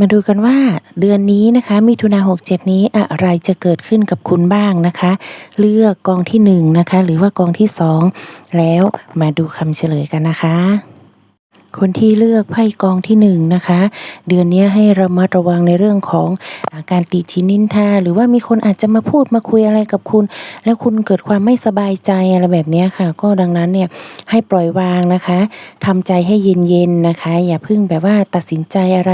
มาดูกันว่าเดือนนี้นะคะมิถุนา67 นี้อะไรจะเกิดขึ้นกับคุณบ้างนะคะ เลือกกองที่1นะคะหรือว่ากองที่ 2 แล้วมาดูคำเฉลยกันนะคะ คนที่เลือกไพ่กองที่1นนะคะ เดือนนี้ให้ระมัดระวังในเรื่องของอาการติชินนินทาหรือว่ามีคนอาจจะมาพูดมาคุยอะไรกับคุณ แล้วคุณเกิดความไม่สบายใจอะไรแบบนี้ค่ะ ก็ดังนั้นเนี่ยให้ปล่อยวางนะคะทำใจให้เย็นๆนะคะ อย่าเพิ่งแบบว่าตัดสินใจอะไร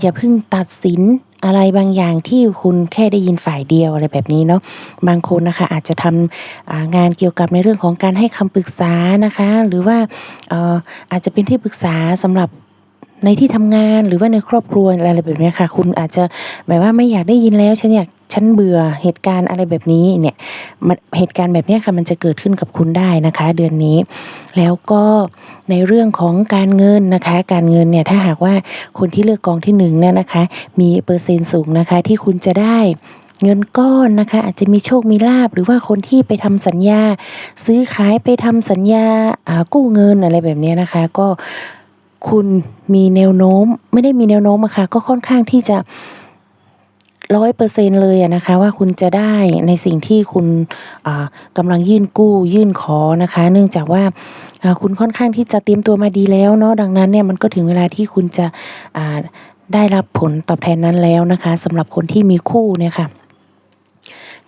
อย่าเพิ่งตัดสิน อะไรบางอย่างที่คุณแค่ได้ยินฝ่ายเดียวอะไรแบบนี้เนาะบางคนนะคะอาจจะทำงานเกี่ยวกับในเรื่องของการให้คำปรึกษานะคะ หรือว่าอาจจะเป็นที่ปรึกษาสำหรับ ในที่ทำงานหรือว่าในครอบครัวอะไรแบบนี้ค่ะ คุณอาจจะแบบว่าไม่อยากได้ยินแล้ว ฉันอยากฉันเบื่อเหตุการณ์อะไรแบบนี้เนี่ยมันเหตุการณ์แบบนี้ค่ะ มันจะเกิดขึ้นกับคุณได้นะคะ เดือนนี้ แล้วก็ในเรื่องของการเงินนะคะ การเงินเนี่ยถ้าหากว่าคนที่เลือกกองที่หนึ่งเนี่ยนะคะ มีเปอร์เซ็นต์สูงนะคะ ที่คุณจะได้เงินก้อนนะคะ อาจจะมีโชคมีลาบหรือว่าคนที่ไปทำสัญญา ซื้อขายไปทำสัญญากู้เงินอะไรแบบนี้นะคะ ก็ คุณมีแนวโน้ม ไม่ได้มีแนวโน้มอะค่ะก็ค่อนข้างที่จะร้อยเปอร์เซ็นต์เลยอะนะคะ ว่าคุณจะได้ในสิ่งที่คุณอ่ากำลังยื่นกู้ยื่นขอนะคะ เนื่องจากว่าคุณค่อนข้างที่จะเตรียมตัวมาดีแล้วเนาะดังนั้นเนี่ยมันก็ถึงเวลาที่คุณจะได้รับผลตอบแทนนั้นแล้วนะคะสำหรับคนที่มีคู่เนี่ยค่ะ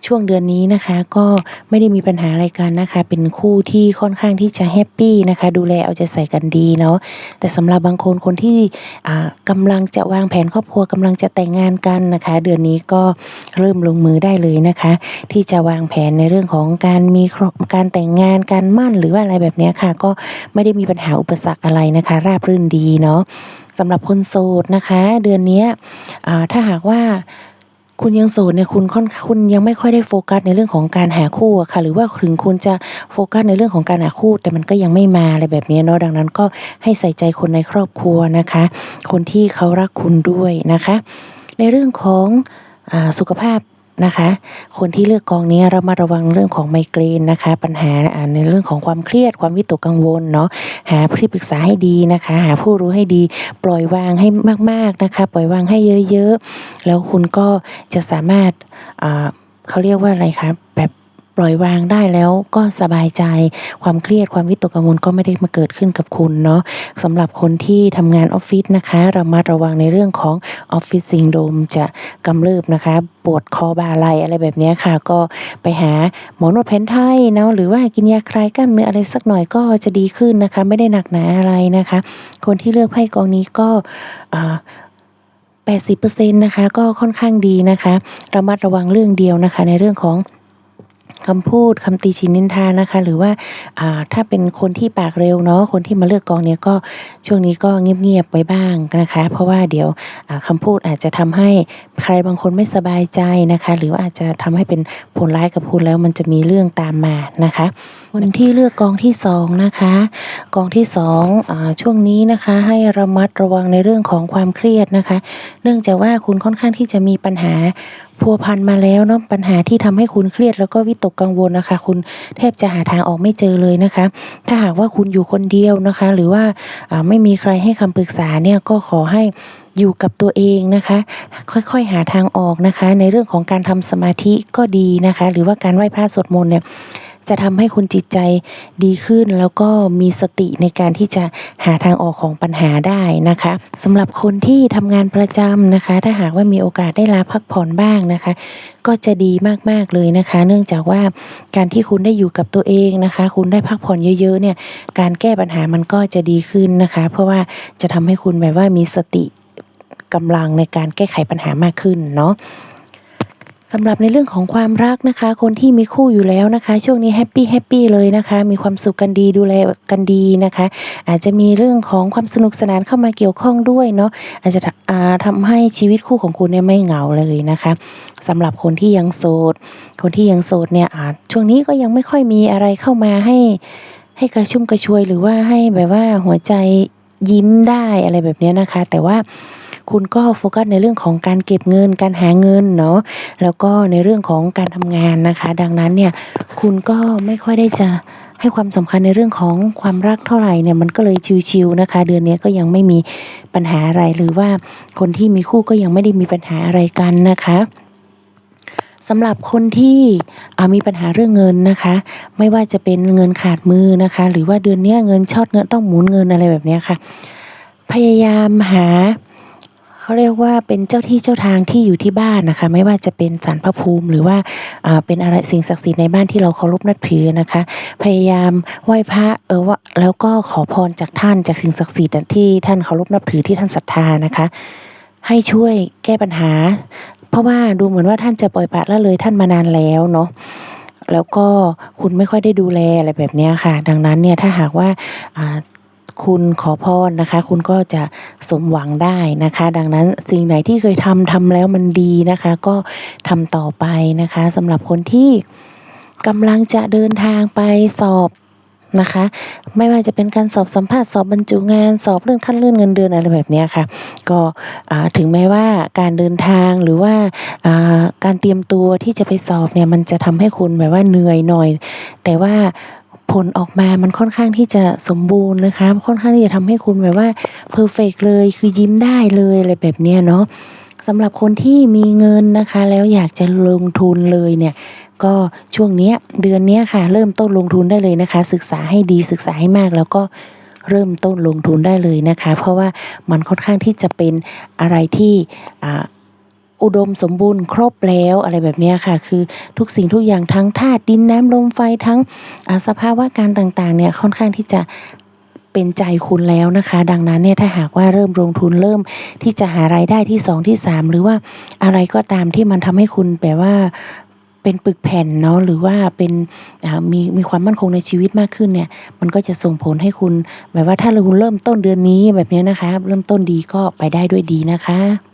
ช่วงเดือนนี้นะคะ ก็ไม่ได้มีปัญหาอะไรกันนะคะ เป็นคู่ที่ค่อนข้างที่จะแฮปปี้นะคะ ดูแลเอาใจใส่กันดีเนาะแต่สำหรับบางคนคนที่อ่ากำลังจะวางแผนครอบครัวกำลังจะแต่งงานกันนะคะ เดือนนี้ก็เริ่มลงมือได้เลยนะคะ ที่จะวางแผนในเรื่องของการมีครอบการแต่งงานการมั่นหรือว่าอะไรแบบนี้ค่ะ ก็ไม่ได้มีปัญหาอุปสรรคอะไรนะคะ ราบรื่นดีเนาะสำหรับคนโสดนะคะ เดือนนี้อ่าถ้าหากว่า คุณยังโสดเนี่ยคุณค่อนคุณยังไม่ค่อยได้โฟกัสในเรื่องของการหาคู่อะค่ะ หรือว่าถึงคุณจะโฟกัสในเรื่องของการหาคู่ แต่มันก็ยังไม่มาอะไรแบบนี้เนาะดังนั้นก็ให้ใส่ใจคนในครอบครัวนะคะ คนที่เขารักคุณด้วยนะคะ ในเรื่องของอสุขภาพ นะคะ คนที่เลือกกองนี้เรามาระวังเรื่องของไมเกรนนะคะ ปัญหาในเรื่องของความเครียดความวิตกกังวลเนาะหาที่ปรึกษาให้ดีนะคะ หาผู้รู้ให้ดี ปล่อยวางให้มาก ๆนะคะ ปล่อยวางให้เยอะ ๆ แล้วคุณก็จะสามารถเขาเรียกว่าอะไรคะแบบ ล่อยวางได้แล้วก็สบายใจ ความเครียดความวิตกกังวลก็ไม่ได้มาเกิดขึ้นกับคุณเนาะสำหรับคนที่ทำงานออฟฟิศนะคะระมัดระวังในเรื่องของออฟฟิศซินโดมจะกำเริบนะคะ ปวดคอบ่าไหลอะไรแบบนี้ค่ะ ก็ไปหาหมอนวดแผนไทยเนาะหรือว่ากินยาคลายกล้ามเนื้ออะไรสักหน่อยก็จะดีขึ้นนะคะ ไม่ได้หนักหนาอะไรนะคะ คนที่เลือกไพ่กองนี้ก็80%นะคะ ก็ค่อนข้างดีนะคะระมัดระวังเรื่องเดียวนะคะ ในเรื่องของ คำพูดคำติฉินนินทานะคะ หรือว่าถ้าเป็นคนที่ปากเร็วเนาะคนที่มาเลือกกองเนี้ยก็ช่วงนี้ก็เงียบๆไว้บ้างนะคะ เพราะว่าเดี๋ยวคำพูดอาจจะทำให้ใครบางคนไม่สบายใจนะคะ หรือว่าอาจจะทำให้เป็นผลร้ายกับคุณแล้วมันจะมีเรื่องตามมานะคะคนที่เลือกกองที่สองนะคะ กองที่สองอช่วงนี้นะคะ ให้ระมัดระวังในเรื่องของความเครียดนะคะ เนื่องจากว่าคุณค่อนข้างที่จะมีปัญหา พัวพันมาแล้วเนาะปัญหาที่ทำให้คุณเครียดแล้วก็วิตกกังวลนะคะ คุณแทบจะหาทางออกไม่เจอเลยนะคะ ถ้าหากว่าคุณอยู่คนเดียวนะคะ หรือว่าอ่าไม่มีใครให้คำปรึกษาเนี่ยก็ขอให้อยู่กับตัวเองนะคะ ค่อยๆหาทางออกนะคะ ในเรื่องของการทำสมาธิก็ดีนะคะ หรือว่าการไหว้พระสวดมนต์เนี่ย จะทำให้คุณจิตใจดีขึ้น แล้วก็มีสติในการที่จะหาทางออกของปัญหาได้นะคะสำหรับคนที่ทำงานประจำนะคะ ถ้าหากว่ามีโอกาสได้ลาพักผ่อนบ้างนะคะ ก็จะดีมากๆเลยนะคะ เนื่องจากว่าการที่คุณได้อยู่กับตัวเองนะคะ คุณได้พักผ่อนเยอะๆเนี่ยการแก้ปัญหามันก็จะดีขึ้นนะคะ เพราะว่าจะทำให้คุณแบบว่ามีสติกำลังในการแก้ไขปัญหามากขึ้นเนาะ สำหรับในเรื่องของความรักนะคะ คนที่มีคู่อยู่แล้วนะคะ ช่วงนี้แฮปปี้แฮปปี้เลยนะคะ มีความสุขกันดีดูแลกันดีนะคะ อาจจะมีเรื่องของความสนุกสนานเข้ามาเกี่ยวข้องด้วยเนาะอาจจะอ่าทำให้ชีวิตคู่ของคุณเนี่ยไม่เหงาเลยนะคะสำหรับคนที่ยังโสด คนที่ยังโสดเนี่ยอาจช่วงนี้ก็ยังไม่ค่อยมีอะไรเข้ามาให้ให้กระชุ่มกระชวยหรือว่าให้แบบว่าหัวใจยิ้มได้อะไรแบบเนี้ยนะคะ แต่ว่า คุณก็โฟกัสในเรื่องของการเก็บเงิน การหาเงินเนาะแล้วก็ในเรื่องของการทำงานนะคะ ดังนั้นเนี่ยคุณก็ไม่ค่อยได้จะให้ความสำคัญในเรื่องของความรักเท่าไหร่เนี่ยมันก็เลยชิลๆนะคะ เดือนนี้ก็ยังไม่มีปัญหาอะไรหรือว่าคนที่มีคู่ก็ยังไม่ได้มีปัญหาอะไรกันนะคะสำหรับคนที่มีปัญหาเรื่องเงินนะคะ ไม่ว่าจะเป็นเงินขาดมือนะคะ หรือว่าเดือนนี้เงินช็อตเงินต้องหมุนเงินอะไรแบบนี้ค่ะ พยายามหา เขาเรียกว่าเป็นเจ้าที่เจ้าทางที่อยู่ที่บ้านนะคะ ไม่ว่าจะเป็นศาลพระภูมิ หรือว่าเป็นอะไรสิ่งศักดิ์สิทธิ์ในบ้านที่เราเคารพนับถือนะคะ พยายามไหว้พระเออวแล้วก็ขอพรจากท่านจากสิ่งศักดิ์สิทธิ์ที่ท่านเคารพนับถือที่ท่านศรัทธานะคะ ให้ช่วยแก้ปัญหา เพราะว่าดูเหมือนว่าท่านจะปล่อยปละละเลยท่านมานานแล้วเนาะแล้วก็คุณไม่ค่อยได้ดูแลอะไรแบบนี้ค่ะ ดังนั้นเนี่ยถ้าหากว่า คุณขอพรนะคะ คุณก็จะสมหวังได้นะคะ ดังนั้นสิ่งไหนที่เคยทำทำแล้วมันดีนะคะ ก็ทำต่อไปนะคะสำหรับคนที่กำลังจะเดินทางไปสอบนะคะ ไม่ว่าจะเป็นการสอบสัมภาษณ์สอบบรรจุงานสอบเลื่อนขั้นเลื่อนเงินเดือนอะไรแบบนี้ค่ะ ก็ถึงแม้ว่าการเดินทางหรือว่าอ่าการเตรียมตัวที่จะไปสอบเนี่ยมันจะทำให้คุณแบบว่าเหนื่อยหน่อย แต่ว่า ผลออกมามันค่อนข้างที่จะสมบูรณ์นะคะ ค่อนข้างที่จะทำให้คุณแบบว่าเพอร์เฟกเลยคือยิ้มได้เลยอะไรแบบเนี้ยเนาะสำหรับคนที่มีเงินนะคะ แล้วอยากจะลงทุนเลยเนี่ย ก็ช่วงเนี้ยเดือนเนี้ยค่ะ เริ่มต้นลงทุนได้เลยนะคะ ศึกษาให้ดีศึกษาให้มาก แล้วก็เริ่มต้นลงทุนได้เลยนะคะ เพราะว่ามันค่อนข้างที่จะเป็นอะไรที่ อุดมสมบูรณ์ครบแล้วอะไรแบบนี้ค่ะ คือทุกสิ่งทุกอย่างทั้งธาตุดินน้ำลมไฟทั้งสภาวะการต่างๆเนี่ยค่อนข้างที่จะเป็นใจคุณแล้วนะคะ ดังนั้นเนี่ยถ้าหากว่าเริ่มลงทุนเริ่มที่จะหารายได้ที่2ที่3หรือว่าอะไรก็ตามที่มันทำให้คุณแบบว่าเป็นปึกแผ่นเนาะหรือว่าเป็นมีมีความมั่นคงในชีวิตมากขึ้นเนี่ย มันก็จะส่งผลให้คุณแบบว่าถ้าคุณเริ่มต้นเดือนนี้แบบนี้นะคะ เริ่มต้นดีก็ไปได้ด้วยดีนะคะ